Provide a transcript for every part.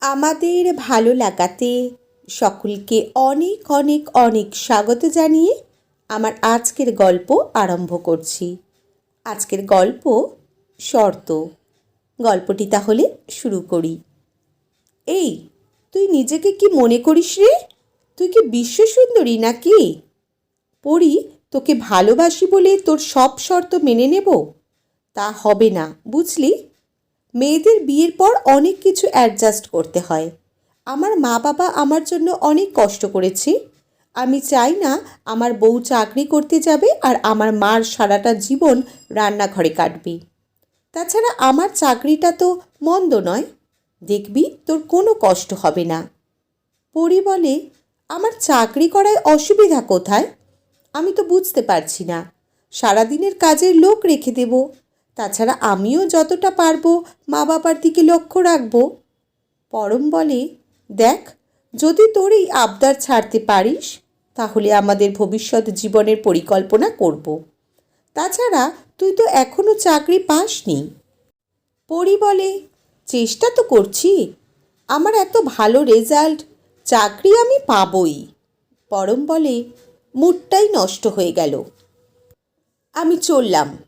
আমাদের ভালো লাগাতে সকলকে অনেক অনেক অনেক স্বাগত জানিয়ে আমার আজকের গল্প আরম্ভ করছি। আজকের গল্প শর্ত। গল্পটি তাহলে শুরু করি। এই, তুই নিজেকে কি মনে করিস রে? তুই কি বিশ্ব সুন্দরী নাকি? পড়ি তোকে ভালোবাসি বলে তোর সব শর্ত মেনে নেব? তা হবে না, বুঝলি? মেয়েদের বিয়ের পর অনেক কিছু অ্যাডজাস্ট করতে হয়। আমার মা বাবা আমার জন্য অনেক কষ্ট করেছে। আমি চাই না আমার বউ চাকরি করতে যাবে আর আমার মার সারাটা জীবন রান্নাঘরে কাটবে। তাছাড়া আমার চাকরিটা তো মন্দ নয়। দেখবি তোর কোনো কষ্ট হবে না। পরি বলে, আমার চাকরি করায় অসুবিধা কোথায়? আমি তো বুঝতে পারছি না। সারাদিনের কাজের লোক রেখে দেব। তাছাড়া আমিও যতটা পারব মা বাবার দিকে লক্ষ্য রাখব। পরম বলে, দেখ, যদি তোর এই আবদার ছাড়তে পারিস, তাহলে আমাদের ভবিষ্যৎ জীবনের পরিকল্পনা করব। তাছাড়া তুই তো এখনও চাকরি পাসনি। পরি বলে, চেষ্টা তো করছি। আমার এত ভালো রেজাল্ট, চাকরি আমি পাবই। পরম বলে, মুডটাই নষ্ট হয়ে গেল। আমি চললাম।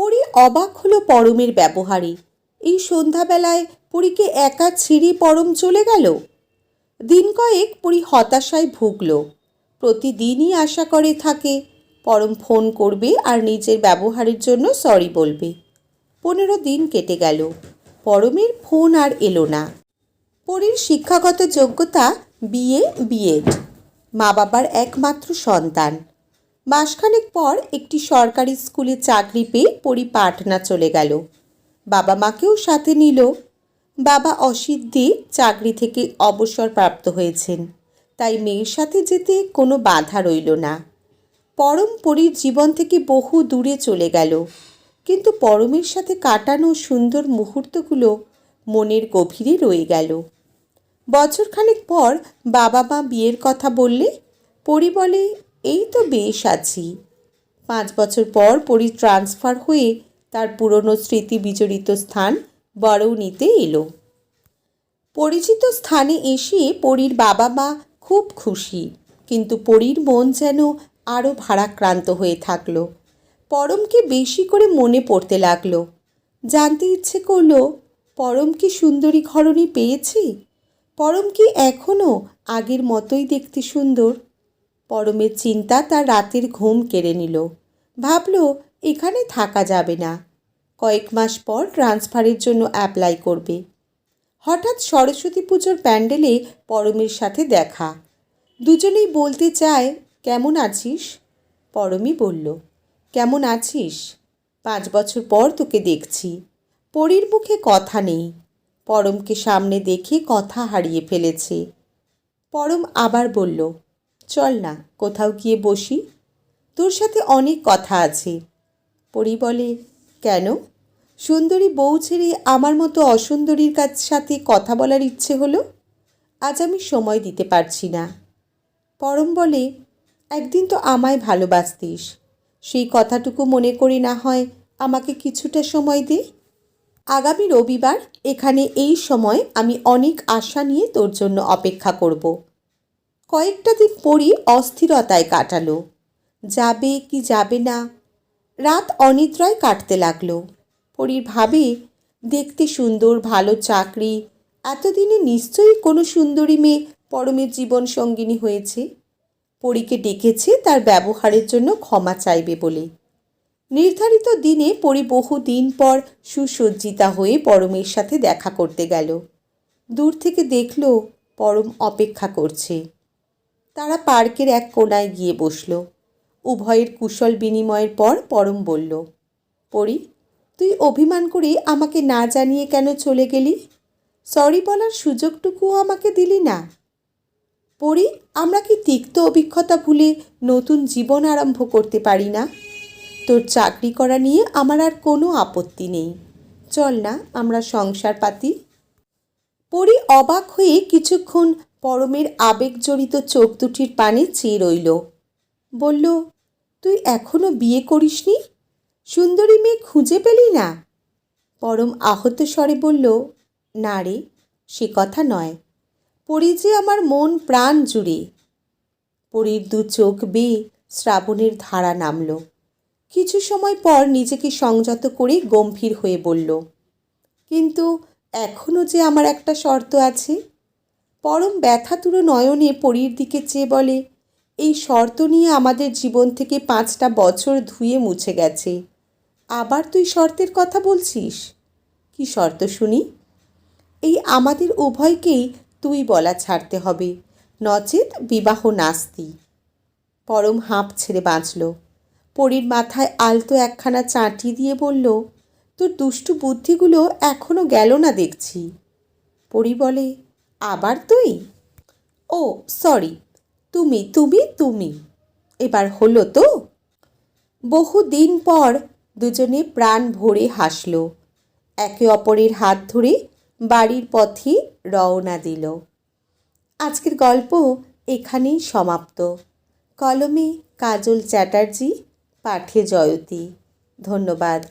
পরি অবাক হলো পরমের ব্যবহারে। এই সন্ধ্যাবেলায় পরীকে একা ছিঁড়ে পরম চলে গেল? দিন কয়েক পরি হতাশায় ভুগল। প্রতিদিনই আশা করে থাকে, পরম ফোন করবে আর নিজের ব্যবহারের জন্য সরি বলবে। পনেরো দিন কেটে গেল। পরমের ফোন আর এলো না। পরীর শিক্ষাগত যোগ্যতা বিএ, বিএড। মা বাবার একমাত্র সন্তান। মাসখানেক পর একটি সরকারি স্কুলে চাকরি পেয়ে পরি পাটনা চলে গেল। বাবা মাকেও সাথে নিল। বাবা অসিদ্ধি চাকরি থেকে অবসর প্রাপ্ত হয়েছেন। তাই মেয়ের সাথে যেতে কোনো বাধা রইল না। পরম পরীর জীবন থেকে বহু দূরে চলে গেল। কিন্তু পরমের সাথে কাটানো সুন্দর মুহূর্তগুলো মনের গভীরে রয়ে গেল। বছরখানেক পর বাবা মা বিয়ের কথা বললে পরি বলে এই তো বেশ আছি। পাঁচ বছর পর পরি ট্রান্সফার হয়ে তার পুরনো স্মৃতি বিজড়িত স্থান বরৌনিতে এলো। পরিচিত স্থানে এসে পরীর বাবা মা খুব খুশি, কিন্তু পরীর মন যেন আরও ভারাক্রান্ত হয়ে থাকল। পরমকে বেশি করে মনে পড়তে লাগল। জানতে ইচ্ছে করল, পরম কি সুন্দরী ঘরণী পেয়েছি? পরম কি এখনও আগের মতোই দেখতে সুন্দর? পরমের চিন্তা তার রাতের ঘুম কেড়ে নিল। ভাবল, এখানে থাকা যাবে না। কয়েক মাস পর ট্রান্সফারের জন্য অ্যাপ্লাই করবে। হঠাৎ সরস্বতী পুজোর প্যান্ডেলে পরমের সাথে দেখা। দুজনেই বলতে চায়, কেমন আছিস? পরমই বলল, কেমন আছিস? পাঁচ বছর পর তোকে দেখছি। পরীর মুখে কথা নেই। পরমকে সামনে দেখে কথা হারিয়ে ফেলেছে। পরম আবার বলল চল না, কোথাও গিয়ে বসি। তোর সাথে অনেক কথা আছে। পরি বলে, কেন? সুন্দরী বউ ছেড়ে আমার মতো অসুন্দরীর কাছ সাথে কথা বলার ইচ্ছে হলো? আজ আমি সময় দিতে পারছি না। পরম বলে, একদিন তো আমায় ভালোবাসতিস। সেই কথাটুকু মনে করি না হয় আমাকে কিছুটা সময় দে। আগামী রবিবার এখানে এই সময় আমি অনেক আশা নিয়ে তোর জন্য অপেক্ষা করব। কয়েকটা দিন পরই অস্থিরতায় কাটালো। যাবে কি যাবে না, রাত অনিদ্রায় কাটতে লাগল। পরীর ভাবে, দেখতে সুন্দর, ভালো চাকরি, এতদিনে নিশ্চয়ই কোনো সুন্দরী মেয়ে পরমের জীবন সঙ্গিনী হয়েছে? পরীকে ডেকেছে তার ব্যবহারের জন্য ক্ষমা চাইবে বলে। নির্ধারিত দিনে পরি বহু দিন পর সুসজ্জিতা হয়ে পরমের সাথে দেখা করতে গেল। দূর থেকে দেখল পরম অপেক্ষা করছে। তারা পার্কের এক কোনায় গিয়ে বসল। উভয়ের কুশল বিনিময়ের পর পরম বলল, পরি, তুই অভিমান করে আমাকে না জানিয়ে কেন চলে গেলি? সরি বলার সুযোগটুকুও আমাকে দিলি না। পরি, আমরা কি তিক্ত অভিজ্ঞতা ভুলে নতুন জীবন আরম্ভ করতে পারি না? তোর চাকরি করা নিয়ে আমার আর কোনো আপত্তি নেই। চল না, আমরা সংসার পাতি। পরি অবাক হয়ে কিছুক্ষণ পরমের আবেগজড়িত চোখ দুটির পানে চেয়ে রইল। বলল, তুই এখনও বিয়ে করিসনি? সুন্দরী মেয়ে খুঁজে পেলি না? পরম আহত স্বরে বলল, না রে, সে কথা নয়। পরি যে আমার মন প্রাণ জুড়ে। পরীর দু চোখ বেয়ে শ্রাবণের ধারা নামল। কিছু সময় পর নিজেকে সংযত করে গম্ভীর হয়ে বলল, কিন্তু এখনও যে আমার একটা শর্ত আছে পরম ব্যথাতুর নয়নে পরীর দিকে চেয়ে বলে, এই শর্ত নিয়ে আমাদের জীবন থেকে পাঁচটা বছর ধুয়ে মুছে গেছে। আবার তুই শর্তের কথা বলছিস? কি শর্ত শুনি? এই আমাদের উভয়কেই তুই বলা ছাড়তে হবে, নচেত বিবাহ নাস্তি পরম হাঁপ ছেড়ে বাঁচল। পরীর মাথায় আলতো একখানা চাঁটি দিয়ে বলল, তোর দুষ্টু বুদ্ধিগুলো এখনও গেল না দেখছি পরি বলে আবার তুই? ও সরি তুমি তুমি তুমি। এবার হলো তো? বহু দিন পর দুজনে প্রাণ ভরে হাসল। একে অপরের হাত ধরে বাড়ির পথে রওনা দিল। আজকের গল্প এখানেই সমাপ্ত। কলমে কাজল চ্যাটার্জি, পাঠে জয়তী। ধন্যবাদ।